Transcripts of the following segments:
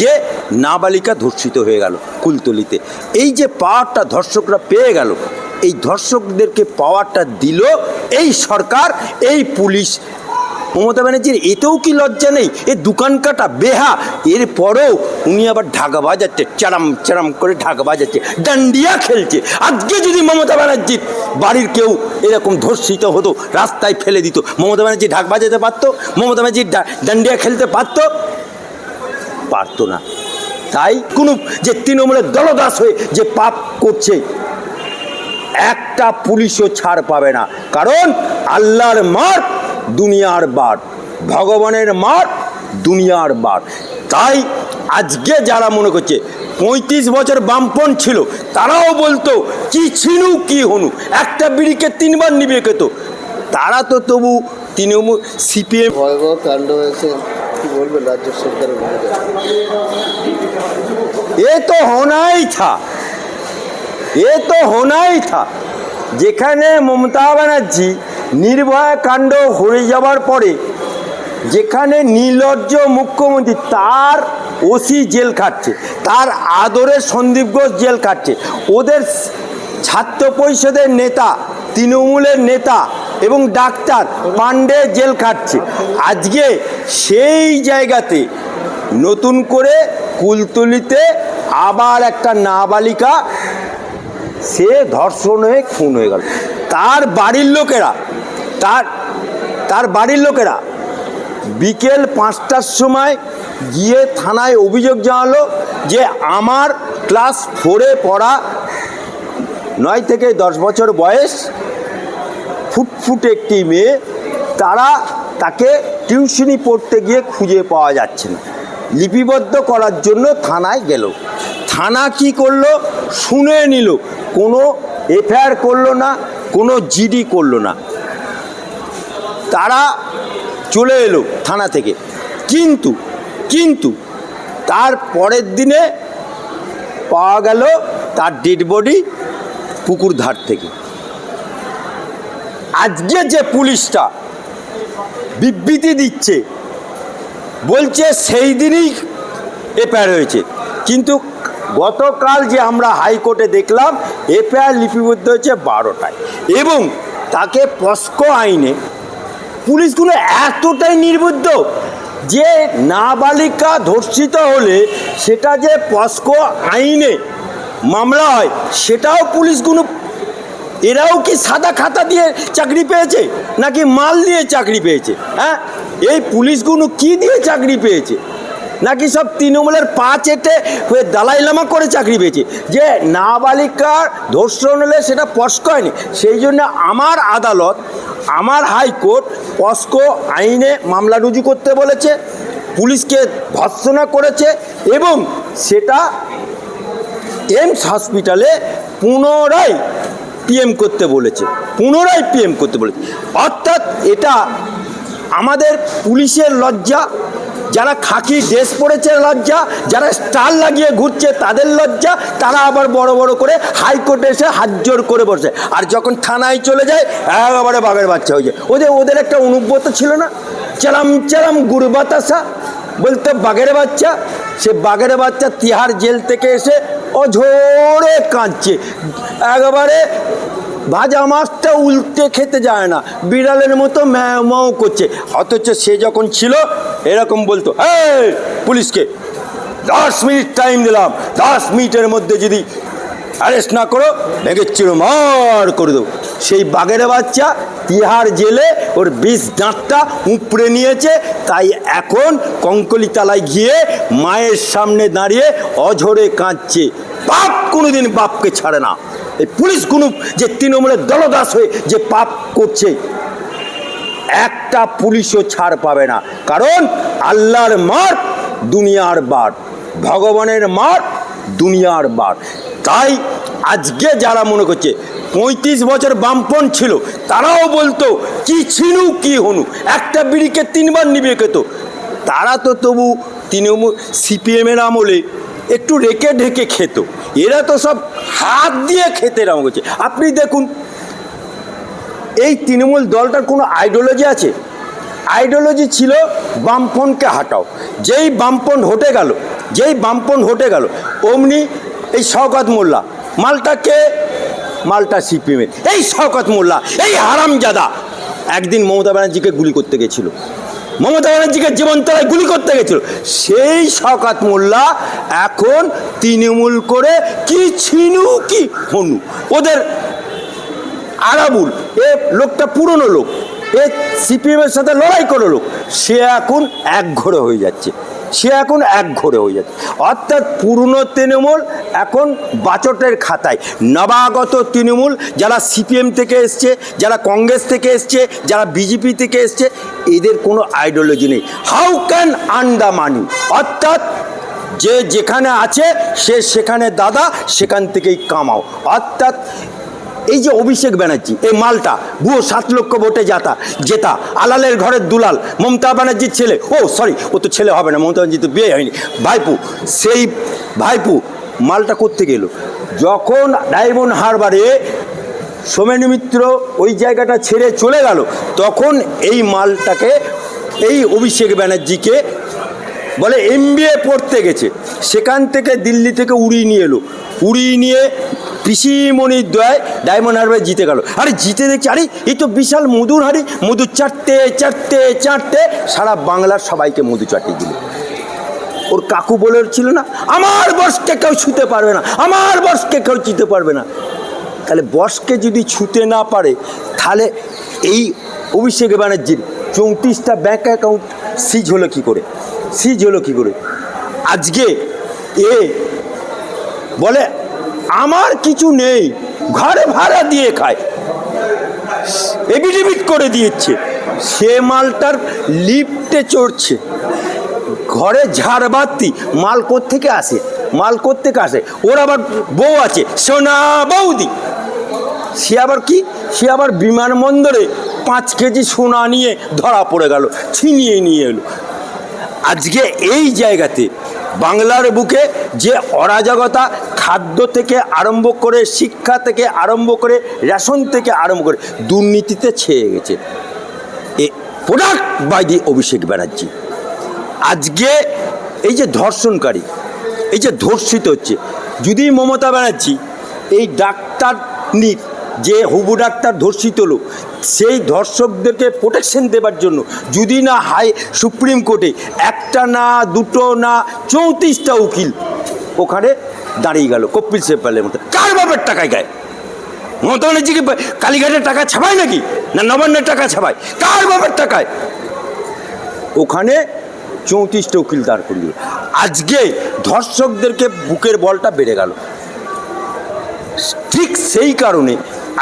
আজকে নাবালিকা ধর্ষিত হয়ে গেল কুলতলিতে। এই যে পাওয়ারটা ধর্ষকরা পেয়ে গেল, এই ধর্ষকদেরকে পাওয়ারটা দিল এই সরকার, এই পুলিশ। মমতা ব্যানার্জির এতেও কি লজ্জা নেই? এ দোকান কাটা বেহা এর পরেও উনি আবার ঢাকা বাজাচ্ছে চারাম চারাম করে ঢাকা বাজাচ্ছে, ডান্ডিয়া খেলছে। আজকে যদি মমতা ব্যানার্জির বাড়ির কেউ এরকম ধর্ষিত হতো, রাস্তায় ফেলে দিত, মমতা ব্যানার্জি ঢাক বাজাতে পারতো? মমতা ব্যানার্জি ডান্ডিয়া খেলতে পারতো? পারতো না। তাই কোনো যে তৃণমূলের দলদাস হয়ে যে পাপ করছে, একটা পুলিশও ছাড় পাবে না। কারণ আল্লাহর মার দুনিয়ার বার, ভগবানের মার দুনিয়ার বার। তাই আজকে যারা মনে করছে, পঁয়ত্রিশ বছর বামপন ছিল, তারাও বলতো, কি ছিনু, কি হনু? একটা বিড়িকে তিনবার নিবে খেত তারা তো তবু তৃণমূল, সিপিএম ভয়াবহ কাণ্ড হয়েছে। কি বলবে? রাজ্য সরকার এ তো হোনাই থা। এ তো হোনাই থা। যেখানে মমতা ব্যানার্জি নির্ভয়া কাণ্ড হয়ে যাওয়ার পরে, যেখানে নির্লজ্জ মুখ্যমন্ত্রী তার ওসি জেল খাটছে, তার আদরের সন্দীপ ঘোষ জেল খাটছে, ওদের ছাত্র পরিষদের নেতা, তৃণমূলের নেতা এবং ডাক্তার পাণ্ডে জেল খাটছে। আজকে সেই জায়গাতে নতুন করে কুলতলিতে আবার একটা নাবালিকা, সে ধর্ষণ হয়ে খুন হয়ে গেল। তার বাড়ির লোকেরা, তার তার বাড়ির লোকেরা বিকেল পাঁচটার সময় গিয়ে থানায় অভিযোগ জানালো যে আমার ক্লাস ফোরে পড়া নয় থেকে দশ বছর বয়স ফুটফুটে একটি মেয়ে, তারা তাকে টিউশনি পড়তে গিয়ে খুঁজে পাওয়া যাচ্ছে না। লিপিবদ্ধ করার জন্য থানায় গেল। থানা কি করল? শুনে নিল। কোনো এফআইআর করল না, কোনো জিডি করল না। তারা চলে এলো থানা থেকে। কিন্তু কিন্তু তার পরের দিনে পাওয়া গেল তার ডেড বডি পুকুর ধার থেকে। আজকে যে পুলিশটা বিবৃতি দিচ্ছে, বলছে সেই দিনই এফআইআর হয়েছে। কিন্তু গতকাল যে আমরা হাইকোর্টে দেখলাম, এফআইআর লিপিবদ্ধ হয়েছে বারোটায়। এবং তাকে পস্কো আইনে পুলিশগুলো এতটাই নির্বুদ্ধ যে নাবালিকা ধর্ষিত হলে সেটা যে পস্কো আইনে মামলা হয়, সেটাও পুলিশগুলো এরাও কি সাদা খাতা দিয়ে চাকরি পেয়েছে নাকি মাল দিয়ে চাকরি পেয়েছে? হ্যাঁ? এই পুলিশগুলো কি দিয়ে চাকরি পেয়েছে? নাকি সব তৃণমূলের পা চেটে হয়ে দালাই লামা করে চাকরি পেয়েছে? যে নাবালিকার ধর্ষণ হলে সেটা পস্ক হয়নি। সেই জন্য আমার আদালত, আমার হাইকোর্ট পস্কো আইনে মামলা রুজু করতে বলেছে, পুলিশকে ভর্সনা করেছে এবং সেটা এমস হসপিটালে পুনরায় পিএম করতে বলেছে, পুনরায় পিএম করতে বলেছে। অর্থাৎ এটা আমাদের পুলিশের লজ্জা, যারা খাকি ড্রেস পরেছে লজ্জা, যারা স্টার লাগিয়ে ঘুরছে তাদের লজ্জা, তারা আবার বড় বড় করে হাইকোর্টে এসে হাত জোর করে বসে। আর যখন থানায় চলে যায়, একেবারে বাঘের বাচ্চা হয়ে যায়। ওদের ওদের একটা অনুব্রত ছিল না? চেরাম গুড় বাতাসা বলতে, বাঘের বাচ্চা। সে বাঘের বাচ্চা তিহার জেল থেকে এসে অঝোরে কাঁদছে। একবারে ভাজা মাছটা উল্টে খেতে যায় না। বিড়ালের মতো ম্যাও করছে। অথচ সে যখন ছিল, এরকম বলতো হ্যাঁ পুলিশকে, দশ মিনিট টাইম দিলাম। দশ মিনিটের মধ্যে যদি অ্যারেস্ট না করো ভেঙে চিরমার করে দেবো। সেই বাঘের বাচ্চা তিহার জেলে ওর বিষ দাঁতটা উপড়ে নিয়েছে, তাই এখন কঙ্কলিতালায় গিয়ে মায়ের সামনে দাঁড়িয়ে অঝরে কাঁদছে। বাপ কোনোদিন বাপকে ছাড়ে না। এই পুলিশ কোনো যে তৃণমূলের দলদাস হয়ে যে পাপ করছে, একটা পুলিশও ছাড় পাবে না। কারণ আল্লাহর মার দুনিয়ার বার, ভগবানের মার দুনিয়ার বার। তাই আজকে যারা মনে করছে পঁয়ত্রিশ বছর বামপন ছিল, তারাও বলতো, কি ছিনু, কি হনু? একটা বিড়িকে তিনবার নিবে খেত তারা তো তবু তৃণমূল সিপিএমের আমলে একটু রেখে ঢেকে খেত। এরা তো সব হাত দিয়ে খেতে এরকম করছে। আপনি দেখুন, এই তৃণমূল দলটার কোনো আইডিওলজি আছে? আইডিওলজি ছিল বামপনকে হাঁটাও। যেই বামপন হটে গেল, যেই বামপন হটে গেল, অমনি এই শওকত মোল্লা, মালটাকে মালটা সিপিএমের এই শওকত মোল্লা, এই হারামজাদা। একদিন মমতা ব্যানার্জিকে গুলি করতে গেছিল। মমতা ব্যানার্জিকে জীবনতলায় গুলি করতে গেছিল। সেই শওকত মোল্লা এখন তৃণমূল করে কি ছিনু কি হনু, ওদের আরাবুল, এ লোকটা পুরনো লোক, এ সিপিএমের সাথে লড়াই করো লোক, সে এখন এক ঘরে হয়ে যাচ্ছে। সে এখন এক ঘরে হয়ে যাচ্ছে অর্থাৎ পুরনো তৃণমূল এখন বাচটের খাতায়। নবাগত তৃণমূল যারা সিপিএম থেকে এসছে, যারা কংগ্রেস থেকে এসছে, যারা বিজেপি থেকে এসছে, এদের কোনো আইডিওলজি নেই। How can earn the money অর্থাৎ যে যেখানে আছে, সে সেখানে দাদা, সেখান থেকেই কামাও। অর্থাৎ এই যে অভিষেক ব্যানার্জি, এই মালটা, ভুয়ো সাত লক্ষ ভোটে যাতা জেতা। আলালের ঘরের দুলাল, মমতা ব্যানার্জির ছেলে। ও সরি ও তো ছেলে হবে না, মমতা ব্যানার্জি তো বিয়ে হয়নি। ভাইপু, সেই ভাইপু, মালটা করতে গেল যখন ডায়মন্ড হারবারে সোমেন মিত্র ওই জায়গাটা ছেড়ে চলে গেল, তখন এই মালটাকে, এই অভিষেক ব্যানার্জিকে বলে এমবিএ পড়তে গেছে। সেখান থেকে দিল্লি থেকে উড়িয়ে নিয়ে এলো। উড়িয়ে নিয়ে পিসিমণির দয় ডায়মন্ড হারবার জিতে গেল। আরে জিতে দেখছি, আরে এই তো বিশাল মধুর হাড়ি। মধু চাটতে চাটতে চাটতে সারা বাংলার সবাইকে মধু চাটিয়ে দিল। ওর কাকু বলে ছিল না, আমার বসকে কেউ ছুতে পারবে না, আমার বসকে কেউ চিতে পারবে না। তাহলে বসকে যদি ছুতে না পারে, তাহলে এই অভিষেক ব্যানার্জির চৌত্রিশটা ব্যাঙ্ক অ্যাকাউন্ট সিজ হলো কী করে? সিজ হলো কী করে? আজকে এ বলে, আমার কিছু নেই, ঘরে ভাড়া দিয়ে খায়। এবিডিবিট করে দিয়েছে। সে মালটার লিফটে চড়ছে। ঘরে ঝাড়বাতি, মাল থেকে আসে? মাল থেকে আসে? ওর আবার বউ আছে, সোনা বৌদি। সে আবার কি? সে আবার বিমানবন্দরে পাঁচ কেজি সোনা নিয়ে ধরা পড়ে গেল, ছিনিয়ে নিয়ে এলো। আজকে এই জায়গাতে বাংলার বুকে যে অরাজকতা খাদ্য থেকে আরম্ভ করে শিক্ষা থেকে আরম্ভ করে রেশন থেকে আরম্ভ করে দুর্নীতিতে ছেয়ে গেছে। A product by the Abhishek Banerjee. আজকে এই যে ধর্ষণকারী, এই যে ধর্ষিত হচ্ছে, যদি মমতা ব্যানার্জি এই ডাক্তার নিক যে হুবু ডাক্তার ধর্ষিত লোক, সেই ধর্ষকদেরকে প্রোটেকশন দেবার জন্য যদি না হাই সুপ্রিম কোর্টে একটা না, দুটো না, চৌত্রিশটা উকিল ওখানে দাঁড়িয়ে গেল, কপিল সেপালের মতো। কার বাপের টাকায় গায়। মমতা ব্যানার্জিকে কালীঘাটের টাকা ছাপায় নাকি? না নবান্নের টাকা ছাপায়? কার বাপের টাকায়? ওখানে চৌত্রিশটা উকিল দাঁড় করিয়ে আজকে ধর্ষকদেরকে বুকের বলটা বেড়ে গেল। ঠিক সেই কারণে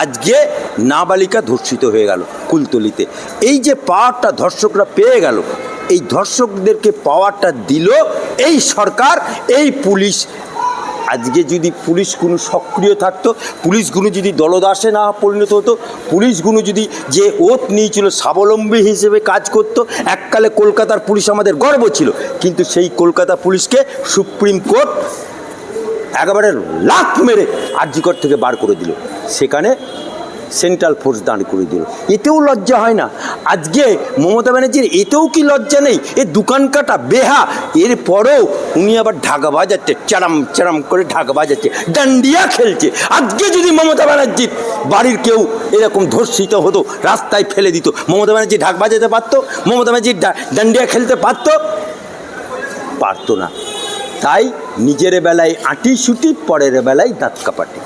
আজকে নাবালিকা ধর্ষিত হয়ে গেল কুলতলিতে। এই যে পাওয়ারটা ধর্ষকরা পেয়ে গেল, এই ধর্ষকদেরকে পাওয়ারটা দিল এই সরকার, এই পুলিশ। আজকে যদি পুলিশগুলো সক্রিয় থাকতো পুলিশগুলো যদি দলদাসে না পরিণত হতো পুলিশগুলো যদি যে ওত নিয়েছিল, স্বাবলম্বী হিসেবে কাজ করতো, এককালে কলকাতার পুলিশ আমাদের গর্ব ছিল। কিন্তু সেই কলকাতা পুলিশকে সুপ্রিম কোর্ট একেবারে লাখ মেরে আর্জিকর থেকে বার করে দিল। সেখানে সেন্ট্রাল ফোর্স দাঁড় করে দিল। এতেও লজ্জা হয় না। আজকে মমতা ব্যানার্জির এতেও কি লজ্জা নেই? এ দোকান কাটা বেহা। এর পরেও উনি আবার ঢাকা বাজাচ্ছে চারাম চারাম করে ঢাকা বাজাচ্ছে, ডান্ডিয়া খেলছে। আজকে যদি মমতা ব্যানার্জির বাড়ির কেউ এরকম ধর্ষিত হতো, রাস্তায় ফেলে দিত, মমতা ব্যানার্জি ঢাক বাজাতে পারতো? মমতা ব্যানার্জি ডান্ডিয়া খেলতে পারতো? পারতো না। তাই নিজের বেলায় আঁটি সুটি পরের বেলায় দাঁত কাপাটি।